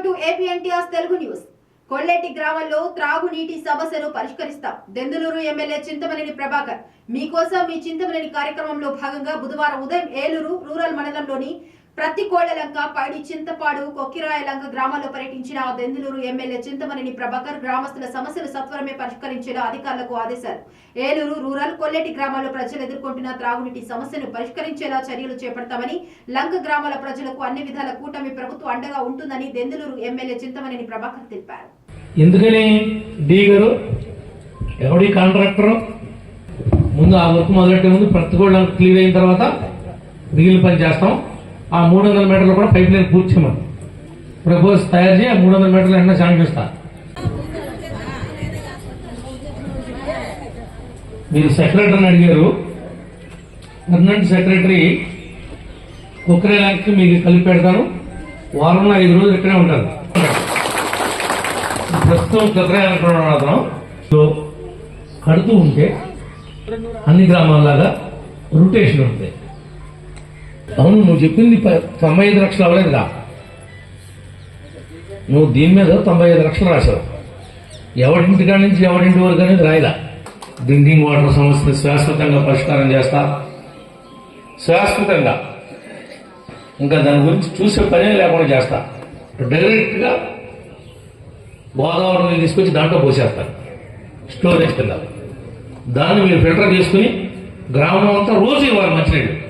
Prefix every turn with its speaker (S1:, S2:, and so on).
S1: Welcome to APNTR Telugu news కొల్లేటి గ్రామంలో త్రాగునీటి సమస్యను పరిష్కరిస్తాం. దెందులూరు ఎమ్మెల్యే చింతమనేని ప్రభాకర్. మీకోసం మీ చింతమనేని కార్యక్రమంలో భాగంగా బుధవారం ఉదయం ఏలూరు రూరల్ మండలంలోని ప్రతికోళ్ళలంక పైడి చింతపాడు కొక్కిరాయలంక గ్రామాల్లో పర్యటించిన ఆ దెందులూరు ఎమ్మెల్యే చింతమనేని ప్రభాకర్ గ్రామస్తుల సమస్యలు సత్వరమే పరిష్కరించేలా అధికారులకు ఆదేశాలు. ఏలూరు రూరల్ కొల్లెటి గ్రామాల్లో ప్రజలు ఎదుర్కొంటున్న త్రాగునీటి సమస్యను పరిష్కరించేలా చర్యలు చేపడతామని లంక గ్రామాల ప్రజలకు అన్ని విధాల కూటమి ప్రభుత్వం అండగా ఉంటుందని దెందులూరు ఎమ్మెల్యే చింతమనేని ప్రభాకర్ తెలిపారు.
S2: ఎందుకని డి గారు? ఎవడి కాంట్రాక్టర్? ముందు ఆ వర్క్ మొదలెట్టే ముందు ప్రతి క్లియర్ అయిన తర్వాత మిగిలిన పని చేస్తాం. ఆ మూడు వందల మీటర్లు కూడా పైప్ లైన్ పూర్తి చేయమని. ప్రపోజ్ తయారు చేయి ఆ మూడు వందల మీటర్లు వెంటనే శాంక్షన్ ఇస్తా మీరు సెక్రటరీని అడిగారు. పర్మనెంట్ సెక్రటరీ కుక్కరేలాకి మీకు కలిపి పెడతాను. వారంలో ఐదు రోజులు ఇక్కడే ఉంటారు. ప్రస్తుతం కుక్కరేలాడుతున్నాం కడుతూ ఉంటే అన్ని గ్రామాల్లాగా రొటేషన్ ఉంటాయి అవును నువ్వు చెప్పింది ప- తొంభై ఐదు లక్షలు అవ్వలేదుగా నువ్వు దీని మీద తొంభై ఐదు లక్షలు రాశావు. ఎవరింటి కాడి నుంచి ఎవరింటి వరకు అనేది రాయలా. డ్రింకింగ్ వాటర్ సమస్యను శాశ్వతంగా పరిష్కారం చేస్తా. శాశ్వతంగా. ఇంకా దాని గురించి చూసే పనే లేకుండా చేస్తా. డైరెక్ట్గా గోదావరి నీళ్ళు తీసుకొచ్చి దాంట్లో పోసేస్తారు స్టోరేజ్ కింద. దాన్ని మీరు ఫిల్టర్ చేసుకుని గ్రామం అంతా రోజు ఇవ్వాలి మంచినీళ్ళు.